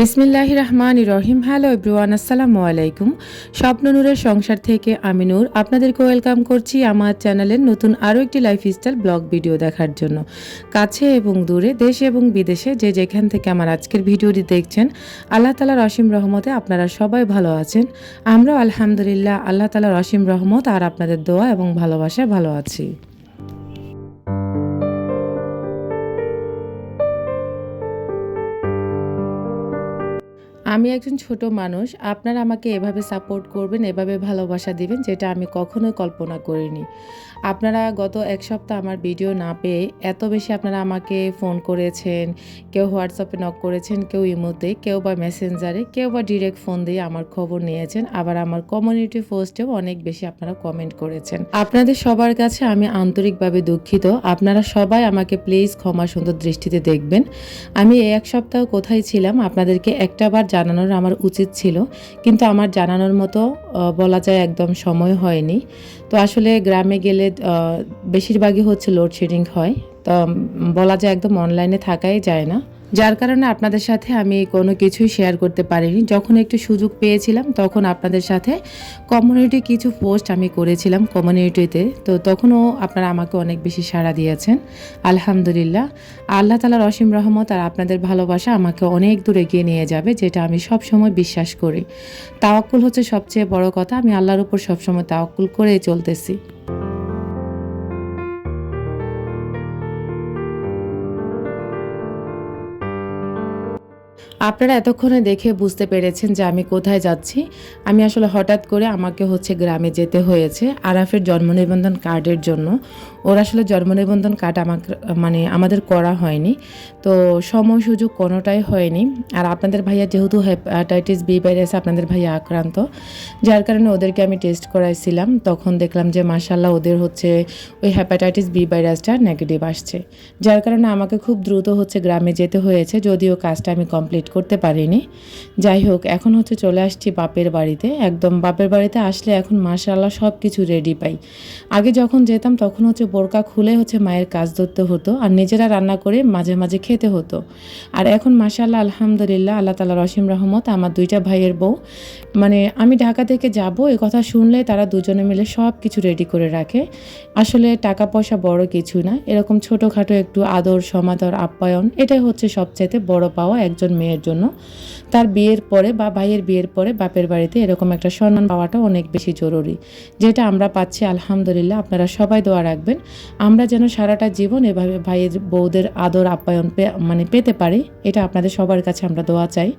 বিসমিল্লাহ রহমান রহিম। Hello everyone, আসসালামু আলাইকুম। স্বপ্ন নূরের সংসার থেকে আমি নূর। আপনাদেরকে ওয়েলকাম করছি আমার চ্যানেলের নতুন আরও একটি লাইফ লাইফস্টাইল ব্লগ ভিডিও দেখার জন্য। কাছে এবং দূরে, দেশে এবং বিদেশে যে যেখান থেকে আমার আজকের ভিডিওটি দেখছেন, আল্লাহ তালার অসীম রহমতে আপনারা সবাই ভালো আছেন। আমরাও আলহামদুলিল্লাহ আল্লাহ তালার অসীম রহমত আর আপনাদের দোয়া এবং ভালোবাসায় ভালো আছি। আমি একজন ছোট মানুষ, আপনারা আমাকে এভাবে সাপোর্ট করবেন, এভাবে ভালোবাসা দিবেন, যেটা আমি কখনোই কল্পনা করিনি। আপনারা গত এক সপ্তাহ আমার ভিডিও না পেয়ে এত বেশি আপনারা আমাকে ফোন করেছেন, কেউ হোয়াটসঅ্যাপে নক করেছেন, কেউ ইমোতে কেউ বা মেসেঞ্জারে কেউ বা ডিরেক্ট ফোন দিয়ে আমার খবর নিয়েছেন, আবার আমার কমিউনিটি পোস্টেও অনেক বেশি আপনারা কমেন্ট করেছেন। আপনাদের সবার কাছে আমি আন্তরিকভাবে দুঃখিত, আপনারা সবাই আমাকে প্লিজ ক্ষমা সুন্দর দৃষ্টিতে দেখবেন। আমি এক সপ্তাহ কোথায় ছিলাম, আপনাদেরকে একটাবার জানানোর আমার উচিত ছিল, কিন্তু আমার জানানোর মতো বলা যায় একদম সময় হয়নি। তো আসলে গ্রামে গেলে বেশিরভাগই হচ্ছে লোডশেডিং হয়। তো বলা যায় একদম অনলাইনে থাকাই যায় না। যার কারণে আপনাদের সাথে আমি কোনো কিছুই শেয়ার করতে পারিনি। যখন একটু সুযোগ পেয়েছিলাম, তখন আপনাদের সাথে কমিউনিটি কিছু পোস্ট আমি করেছিলাম কমিউনিটিতে তো। তখনও আপনারা আমাকে অনেক বেশি সাড়া দিয়েছেন। আলহামদুলিল্লাহ। আল্লাহ তালার অসীম রহমত আর আপনাদের ভালোবাসা আমাকে অনেক দূর এগিয়ে নিয়ে যাবে, যেটা আমি সব সময় বিশ্বাস করি। তাওয়াক্কুল হচ্ছে সবচেয়ে বড় কথা। আমি আল্লাহর উপর সবসময় তাওয়াক্কুল করেই চলতেছি। আপনারা এতক্ষণে দেখে বুঝতে পেরেছেন যে আমি কোথায় যাচ্ছি। আমি আসলে হঠাৎ করে আমাকে হচ্ছে গ্রামে যেতে হয়েছে আরাফের জন্ম নিবন্ধন কার্ডের জন্য। ওর আসলে জন্ম নিবন্ধন কার্ড আমাকে মানে আমাদের করা হয়নি। তো সময় সুযোগ কোনোটাই হয়নি। আর আপনাদের ভাইয়া যেহেতু হেপাটাইটিস বি ভাইরাসে আপনাদের ভাইয়া আক্রান্ত, যার কারণে ওদেরকে আমি টেস্ট করাইছিলাম। তখন দেখলাম যে মাসাল্লাহ ওদের হচ্ছে ওই হ্যাপাটাইটিস বি ভাইরাসটা নেগেটিভ আসছে। যার কারণে আমাকে খুব দ্রুত হচ্ছে গ্রামে যেতে হয়েছে, যদিও কাজটা আমি কমপ্লিট করতে পারিনি। যাই হোক, এখন হচ্ছে চলে আসছি বাপের বাড়িতে। একদম বাপের বাড়িতে আসলে এখন মাশাল্লাহ সব কিছু রেডি পাই। আগে যখন যেতাম তখন হচ্ছে বোরকা খুলে হচ্ছে মায়ের কাজ ধরতে হতো আর নিজেরা রান্না করে মাঝে মাঝে খেতে হতো। আর এখন মাশাল্লাহ আলহামদুলিল্লাহ, আল্লাহ তালার অসীম রহমত, আমার দুইটা ভাইয়ের বউ। মানে আমি ঢাকা থেকে যাব, এ কথা শুনলে তারা দুজনে মিলে সব কিছু রেডি করে রাখে। আসলে টাকা পয়সা বড় কিছু না, এরকম ছোটোখাটো একটু আদর, সমাদর, আপ্যায়ন, এটাই হচ্ছে সবচাইতে বড় পাওয়া একজন মেয়ের জন্য। তার বিয়ের পরে বা ভাইয়ের বিয়ের পরে বাপের বাড়িতে এরকম একটা সম্মান পাওয়াটা অনেক বেশি জরুরি। যেটা আমরা পাচ্ছি, আলহামদুলিল্লাহ, আপনারা সবাই দোয়া রাখবেন। আমরা যেন সারাটা জীবন এভাবে ভাইয়ের, বউদের আদর, আপ্যায়ন মানে পেতে পারি, এটা আপনাদের সবার কাছে আমরা দোয়া চাই।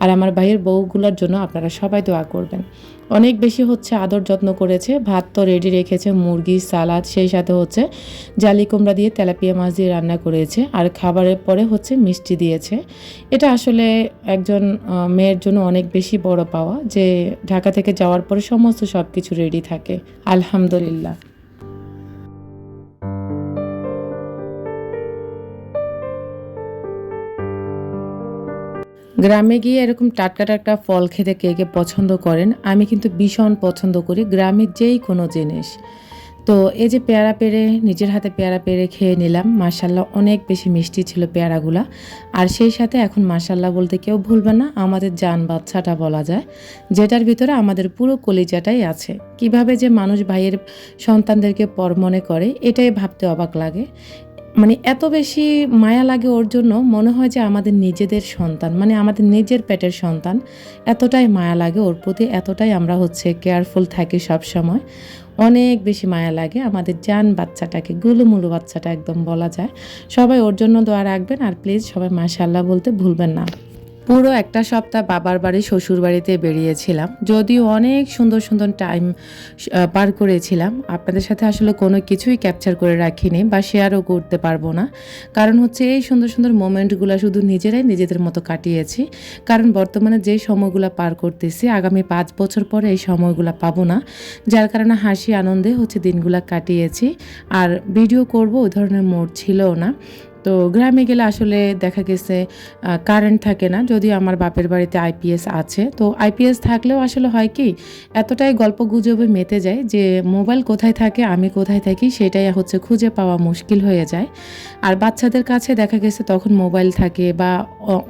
আর আমার ভাইয়ের বউগুলোর জন্য আপনারা সবাই দোয়া করবেন। অনেক বেশি হচ্ছে আদর যত্ন করেছে, ভাত তো রেডি রেখেছে, মুরগি, সালাদ, সেই সাথে হচ্ছে জালি কুমড়া দিয়ে তেলাপিয়া মাছ দিয়ে রান্না করেছে, আর খাবারের পরে হচ্ছে মিষ্টি দিয়েছে। এটা আসলে একজন মেয়ের জন্য অনেক বেশি বড় পাওয়া, যে ঢাকা থেকে যাওয়ার পরে সমস্ত সব কিছু রেডি থাকে। আলহামদুলিল্লাহ। গ্রামে গিয়ে এরকম টাটকা টাটকা ফল খেতে কে কে পছন্দ করেন, আমি কিন্তু ভীষণ পছন্দ করি গ্রামের যেই কোনো জিনিস। তো এই যে পেয়ারা পেরে, নিজের হাতে পেয়ারা পেরে খেয়ে নিলাম। মাসাল্লাহ অনেক বেশি মিষ্টি ছিল পেয়ারাগুলা। আর সেই সাথে এখন মাসাল্লাহ বলতে কেউ ভুলবে না, আমাদের যান বাচ্চাটা বলা যায়, যেটার ভিতরে আমাদের পুরো কলিজাটাই আছে। কীভাবে যে মানুষ ভাইয়ের সন্তানদেরকে পর মনে করে, এটাই ভাবতে অবাক লাগে। মানে এত বেশি মায়া লাগে ওর জন্য, মনে হয় যে আমাদের নিজেদের সন্তান মানে আমাদের নিজের পেটের সন্তান, এতটাই মায়া লাগে ওর প্রতি, এতটাই আমরা হচ্ছে কেয়ারফুল থাকি সব সময় অনেক বেশি মায়া লাগে। আমাদের জান বাচ্চাটাকে, গুলুমুলু বাচ্চাটা একদম বলা যায়। সবাই ওর জন্য দোয়া রাখবেন আর প্লিজ সবাই মাশাল্লাহ বলতে ভুলবেন না। পুরো একটা সপ্তাহ বাবার বাড়ি, শ্বশুর বাড়িতে বেরিয়েছিলাম। যদিও অনেক সুন্দর সুন্দর টাইম পার করেছিলাম। আপনাদের সাথে আসলে কোনো কিছুই ক্যাপচার করে রাখিনি বা শেয়ারও করতে পারব না। কারণ হচ্ছে এই সুন্দর সুন্দর মোমেন্টগুলো শুধু নিজেরাই নিজেদের মতো কাটিয়েছি। কারণ বর্তমানে যে সময়গুলো পার করতেছি, আগামী পাঁচ বছর পরে এই সময়গুলো পাবো না। যার কারণে হাসি, আনন্দে হচ্ছে দিনগুলো কাটিয়েছি। আর ভিডিও করব, ওই ধরনের মোড ছিলও না। তো গ্রামে গেলে আসলে দেখা গেছে কারেন্ট থাকে না। যদিও আমার বাপের বাড়িতে আইপিএস আছে। তো আইপিএস থাকলেও আসলে হয় কি, এতটাই গল্প গুজবে মেতে যায় যে মোবাইল কোথায় থাকে, আমি কোথায় থাকি, সেটাই হচ্ছে খুঁজে পাওয়া মুশকিল হয়ে যায়। আর বাচ্চাদের কাছে দেখা গেছে তখন মোবাইল থাকে বা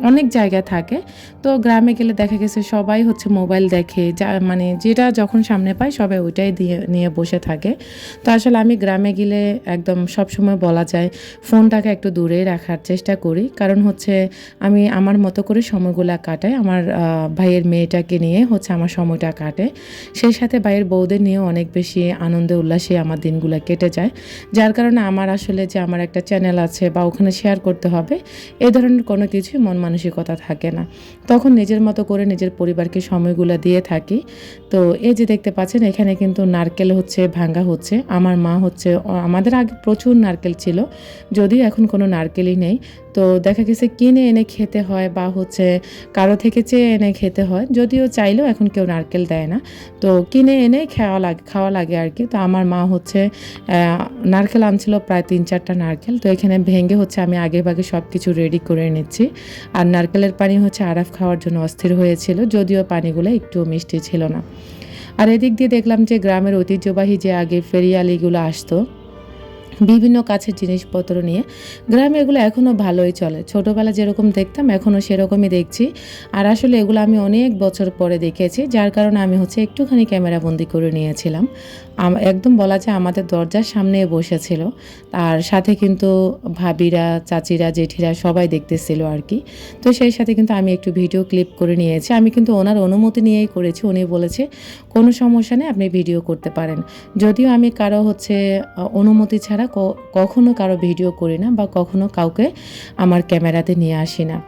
অনেক জায়গা থাকে। তো গ্রামে গেলে দেখা গেছে সবাই হচ্ছে মোবাইল দেখে, যা মানে যেটা যখন সামনে পায় সবাই ওইটাই দিয়ে, নিয়ে বসে থাকে। তো আসলে আমি গ্রামে গেলে একদম সবসময় বলা যায়, ফোনটাকে একটু দূরে রাখার চেষ্টা করি। কারণ হচ্ছে আমি আমার মতো করে সময়গুলো কাটাই। আমার ভাইয়ের মেয়েটাকে নিয়ে হচ্ছে আমার সময়টা কাটে। সেই সাথে ভাইয়ের বউদের নিয়েও অনেক বেশি আনন্দে, উল্লাসে আমার দিনগুলো কেটে যায়। যার কারণে আমার আসলে যে আমার একটা চ্যানেল আছে বা ওখানে শেয়ার করতে হবে, এ ধরনের কোনো কিছুই মন মানসিকতা থাকে না। তখন নিজের মতো করে নিজের পরিবারকে সময়গুলো দিয়ে থাকি। তো এই যে দেখতে পাচ্ছেন, এখানে কিন্তু নারকেল হচ্ছে, ভাঙ্গা হচ্ছে। আমার মা হচ্ছে, আমাদের আগে প্রচুর নারকেল ছিল। যদিও এখন কোনো নারকেলই নেই। তো দেখা গেছে কিনে এনে খেতে হয় বা হচ্ছে কারও থেকে চেয়ে এনে খেতে হয়। যদিও চাইলেও এখন কেউ নারকেল দেয় না। তো কিনে এনে খাওয়া লাগে খাওয়া লাগে আর কি তো আমার মা হচ্ছে নারকেল আনছিল প্রায় তিন চারটা নারকেল। তো এখানে ভেঙে হচ্ছে আমি আগে ভাগে সব কিছু রেডি করে নিচ্ছি। আর নারকেলের পানি হচ্ছে আরাফ খাওয়ার জন্য অস্থির হয়েছিল। যদিও পানিগুলো একটু মিষ্টি ছিল না। আর এদিক দিয়ে দেখলাম যে গ্রামের ঐতিহ্যবাহী যে আগে ফেরিয়ালিগুলো আসতো বিভিন্ন কাছের জিনিসপত্র নিয়ে। গ্রামে এগুলো এখনও ভালোই চলে। ছোটোবেলা যেরকম দেখতাম এখনও সেরকমই দেখছি। আর আসলে এগুলো আমি অনেক বছর পরে দেখেছি, যার কারণে আমি হচ্ছে একটুখানি ক্যামেরা বন্দি করে নিয়েছিলাম। একদম বলা যায় আমাদের দরজার সামনে বসেছিল। আর সাথে কিন্তু ভাবিরা, চাচিরা, জেঠিরা সবাই দেখতেছিল আর কি। তো সেই সাথে কিন্তু আমি একটু ভিডিও ক্লিপ করে নিয়েছি। আমি কিন্তু ওনার অনুমতি নিয়েই করেছি। উনি বলেছে, কোনো সমস্যা নেই, আপনি ভিডিও করতে পারেন। যদিও আমি কারও হচ্ছে অনুমতি ছাড়া কখনো কারও ভিডিও করি না বা কখনো কাউকে আমার ক্যামেরাতে নিয়ে আসি না।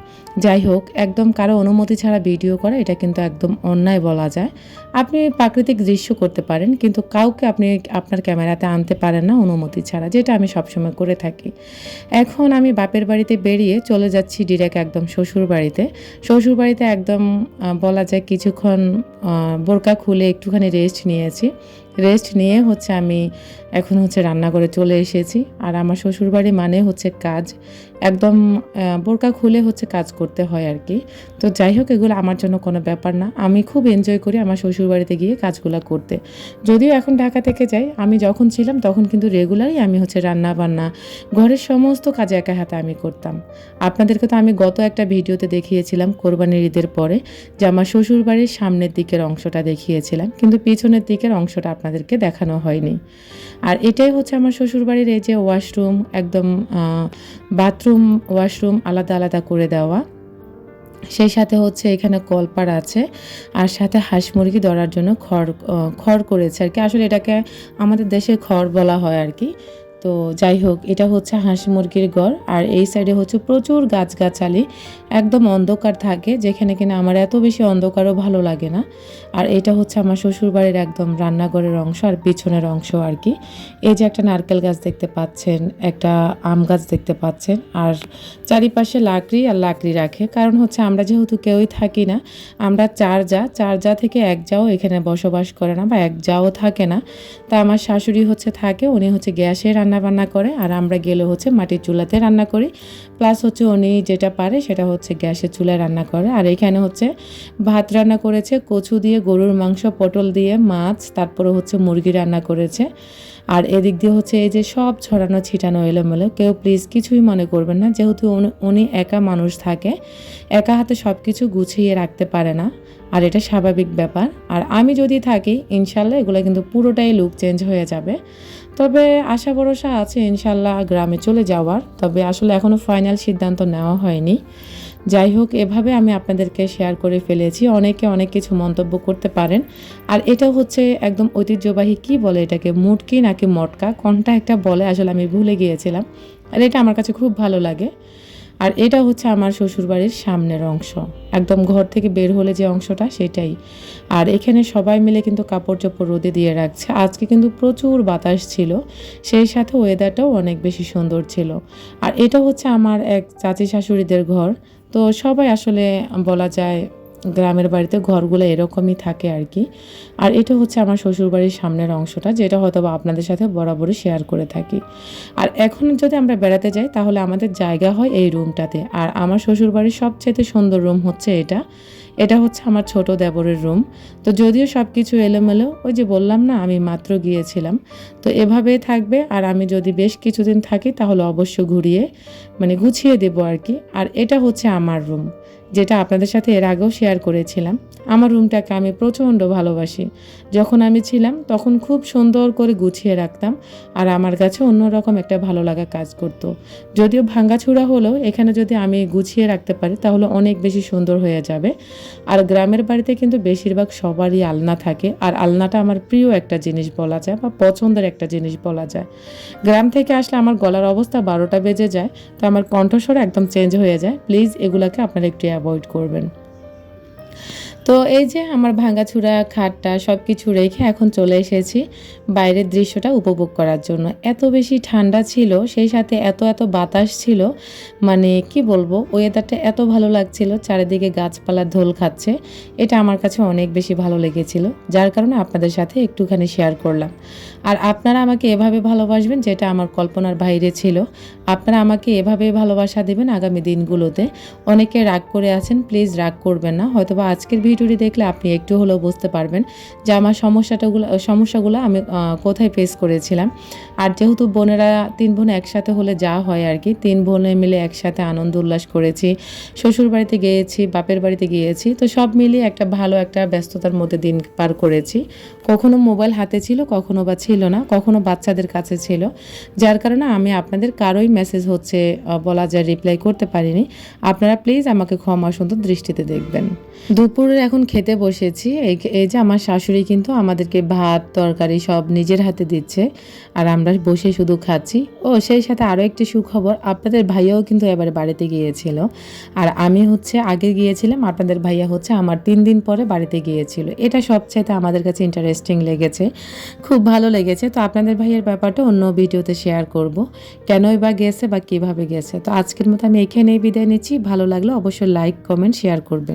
যাই হোক, একদম কারও অনুমতি ছাড়া ভিডিও করা, এটা কিন্তু একদম অন্যায় বলা যায়। আপনি প্রাকৃতিক দৃশ্য করতে পারেন, কিন্তু কাউকে আপনি আপনার ক্যামেরাতে আনতে পারেন না অনুমতি ছাড়া, যেটা আমি সবসময় করে থাকি। এখন আমি বাপের বাড়িতে বেরিয়ে চলে যাচ্ছি ডিরেক্ট একদম শ্বশুর বাড়িতে। শ্বশুর বাড়িতে একদম বলা যায় কিছুক্ষণ বোরকা খুলে একটুখানি রেস্ট নিয়েছি। রেস্ট নিয়ে হচ্ছে আমি এখন হচ্ছে রান্না করে চলে এসেছি। আর আমার শ্বশুরবাড়ি মানে হচ্ছে কাজ। একদম বোরকা খুলে হচ্ছে কাজ করতে হয় আর কি। তো যাই হোক, এগুলো আমার জন্য কোনো ব্যাপার না। আমি খুব এনজয় করি আমার শ্বশুরবাড়িতে গিয়ে কাজগুলো করতে। যদিও এখন ঢাকা থেকে যাই, আমি যখন ছিলাম তখন কিন্তু রেগুলারই আমি হচ্ছে রান্না বান্না ঘরের সমস্ত কাজ একা হাতে আমি করতাম। আপনাদেরকে তো আমি গত একটা ভিডিওতে দেখিয়েছিলাম কোরবানির ঈদের পরে, যে আমার শ্বশুরবাড়ির সামনের দিকের অংশটা দেখিয়েছিলাম। কিন্তু পিছনের দিকের অংশটা আপনাদেরকে দেখানো হয়নি। আর এটাই হচ্ছে আমার শ্বশুরবাড়ির এই যে ওয়াশরুম, একদম বাথরুম, ওয়াশরুম আলাদা আলাদা করে দেওয়া। সেই সাথে হচ্ছে এখানে কলপার আছে, আর সাথে হাঁস মুরগি ধরার জন্য খড় খড় করেছে আর কি। আসলে এটাকে আমাদের দেশে খড় বলা হয় আর কি। তো যাই হোক, এটা হচ্ছে হাঁস মুরগির ঘর আর এই সাইডে হচ্ছে প্রচুর গাছগাছালি, একদম অন্ধকার থাকে, যেখানে কিনা আমার এত বেশি অন্ধকারও ভালো লাগে না। আর এটা হচ্ছে আমার শ্বশুরবাড়ির একদম রান্নাঘরের অংশ আর পিছনের অংশ আর কি। এই যে একটা নারকেল গাছ দেখতে পাচ্ছেন, একটা আম গাছ দেখতে পাচ্ছেন, আর চারিপাশে লাকড়ি আর লাকড়ি রাখে। কারণ হচ্ছে আমরা যেহেতু কেউই থাকি না, আমরা চার যা চার যা থেকে এক যাও এখানে বসবাস করে না বা এক যাও থাকে না। তা আমার শাশুড়ি হচ্ছে থাকে, উনি হচ্ছে গ্যাসে রান্না বান্না করে, আর আমরা গেলে হচ্ছে মাটির চুলাতে রান্না করি। প্লাস হচ্ছে উনি যেটা পারে সেটা হচ্ছে গ্যাসের চুলায় রান্না করে। আর এখানে হচ্ছে ভাত রান্না করেছে, কচু দিয়ে, গরুর মাংস, পটল দিয়ে, মাছ, তারপরে হচ্ছে মুরগি রান্না করেছে। আর এদিক দিয়ে হচ্ছে এই যে সব ছড়ানো ছিটানো এলোমেলো, কেউ প্লিজ কিছুই মনে করবেন না, যেহেতু উনি- একা মানুষ থাকে, একা হাতে সব কিছু গুছিয়ে রাখতে পারে না, আর এটা স্বাভাবিক ব্যাপার। আর আমি যদি থাকি, ইনশাল্লাহ এগুলো কিন্তু পুরোটাই লুক চেঞ্জ হয়ে যাবে। তবে আশা ভরসা আছে, ইনশাল্লাহ গ্রামে চলে যাওয়ার, তবে আসলে এখনও ফাইনাল সিদ্ধান্ত নেওয়া হয়নি। যাই হোক, এভাবে আমি আপনাদেরকে শেয়ার করে ফেলেছি। অনেকে অনেক কিছু মন্তব্য করতে পারেন। আর এটা হচ্ছে একদম ঐতিহ্যবাহী কি বলে এটাকে? মুটকি নাকি মটকা? কোনটা একটা বলে? আসলে আমি ভুলে গিয়েছিলাম। আর এটা আমার কাছে খুব ভালো লাগে। আর এটা হচ্ছে আমার শ্বশুরবাড়ির সামনের অংশ। একদম ঘর থেকে বের হলে যে অংশটা, সেটাই। আর এখানে সবাই মিলে কিন্তু কাপড় চোপড় রোদে দিয়ে রাখছে। আজকে কিন্তু প্রচুর বাতাস ছিল। সেই সাথে ওয়েদারটাও অনেক বেশি সুন্দর ছিল। আর এটা হচ্ছে আমার এক চাচি শাশুড়িদের ঘর। তো সবাই আসলে বলা যায় গ্রামের বাড়িতে ঘরগুলো এরকমই থাকে আর কি। আর এটা হচ্ছে আমার শ্বশুরবাড়ির সামনের অংশটা, যেটা হয়তো বা আপনাদের সাথে বরাবরই শেয়ার করে থাকি। আর এখন যদি আমরা বেড়াতে যাই, তাহলে আমাদের জায়গা হয় এই রুমটাতে আর আমার শ্বশুরবাড়ির সবচেয়ে সুন্দর রুম হচ্ছে এটা। এটা হচ্ছে আমার ছোট দেবরের রুম। তো যদিও সব কিছু এলোমেলো, ওই যে বললাম না, আমি মাত্র গিয়েছিলাম। তো এভাবেই থাকবে, আর আমি যদি বেশ কিছুদিন থাকি, তাহলে অবশ্য ঘুরিয়ে মানে গুছিয়ে দেবো আর কি। আর এটা হচ্ছে আমার রুম। যেটা আপনাদের সাথে এর আগেও শেয়ার করেছিলাম। আমার রুমটাকে আমি প্রচণ্ড ভালোবাসি। যখন আমি ছিলাম, তখন খুব সুন্দর করে গুছিয়ে রাখতাম আর আমার কাছে অন্যরকম একটা ভালো লাগা কাজ করতো। যদিও ভাঙ্গাচুরা হলেও এখানে যদি আমি গুছিয়ে রাখতে পারি, তাহলে অনেক বেশি সুন্দর হয়ে যাবে। আর গ্রামের বাড়িতে কিন্তু বেশিরভাগ সবারই আলনা থাকে। আর আলনাটা আমার প্রিয় একটা জিনিস বলা যায় বা পছন্দের একটা জিনিস বলা যায়। গ্রাম থেকে আসলে আমার গলার অবস্থা বারোটা বেজে যায়, তো আমার কণ্ঠস্বর একদম চেঞ্জ হয়ে যায়। প্লিজ এগুলাকে আপনারা একটু অ্যাভয়েড করবেন তো এই যে আমার ভাঙাচুরা, খাটটা সব কিছু রেখে এখন চলে এসেছি বাইরের দৃশ্যটা উপভোগ করার জন্য। এত বেশি ঠান্ডা ছিল, সেই সাথে এত এত বাতাস ছিল মানে কি বলব ওয়েদারটা এত ভালো লাগছিল, চারিদিকে গাছপালা ধোল খাচ্ছে, এটা আমার কাছে অনেক বেশি ভালো লেগেছিল, যার কারণে আপনাদের সাথে একটুখানি শেয়ার করলাম। আর আপনারা আমাকে এভাবে ভালোবাসবেন যেটা আমার কল্পনার বাইরে ছিল, আপনারা আমাকে এভাবে ভালোবাসা দেবেন আগামী দিনগুলোতে। অনেকে রাগ করে আছেন প্লিজ রাগ করবেন না, হয়তোবা আজকের ভিডিওটি দেখলে আপনি একটু হলেও বুঝতে পারবেন যে আমার সমস্যাটাগুলো, সমস্যাগুলো আমি কোথায় ফেস করেছিলাম। আর যেহেতু বোনেরা তিন বোন একসাথে হলে যা হয় আর কি, তিন বোনে মিলে একসাথে আনন্দ উল্লাস করেছি। শ্বশুর বাড়িতে গিয়েছি, বাপের বাড়িতে গিয়েছি, তো সব মিলিয়ে একটা ভালো একটা ব্যস্ততার মধ্যে দিন পার করেছি। কখনো মোবাইল হাতে ছিল, কখনো বা ছিল না, কখনো বাচ্চাদের কাছে ছিল, যার কারণে আমি আপনাদের কারোই মেসেজ হচ্ছে বলা যায় রিপ্লাই করতে পারিনি। আপনারা প্লিজ আমাকে ক্ষমা সুন্দর দৃষ্টিতে দেখবেন। দুপুরে এখন খেতে বসেছি। এই যে আমার শাশুড়ি কিন্তু আমাদেরকে ভাত, তরকারি সব নিজের হাতে দিচ্ছে আর আমরা বসে শুধু খাচ্ছি। ও, সেই সাথে আরও একটি সুখবর, আপনাদের ভাইয়াও কিন্তু এবারে বাড়িতে গিয়েছিল আর আমি হচ্ছে আগে গিয়েছিলাম, আপনাদের ভাইয়া হচ্ছে আমার তিন দিন পরে বাড়িতে গিয়েছিল। এটা সবচাইতে আমাদের কাছে ইন্টারেস্টিং লেগেছে, খুব ভালো লেগেছে। তো আপনাদের ভাইয়ের ব্যাপারটা অন্য ভিডিওতে শেয়ার করব, কেনই বা গেছে বা কীভাবে গেছে। তো আজকের মতো আমি এখানেই বিদায় নিচ্ছি, ভালো লাগলে অবশ্যই লাইক কমেন্ট শেয়ার করবেন।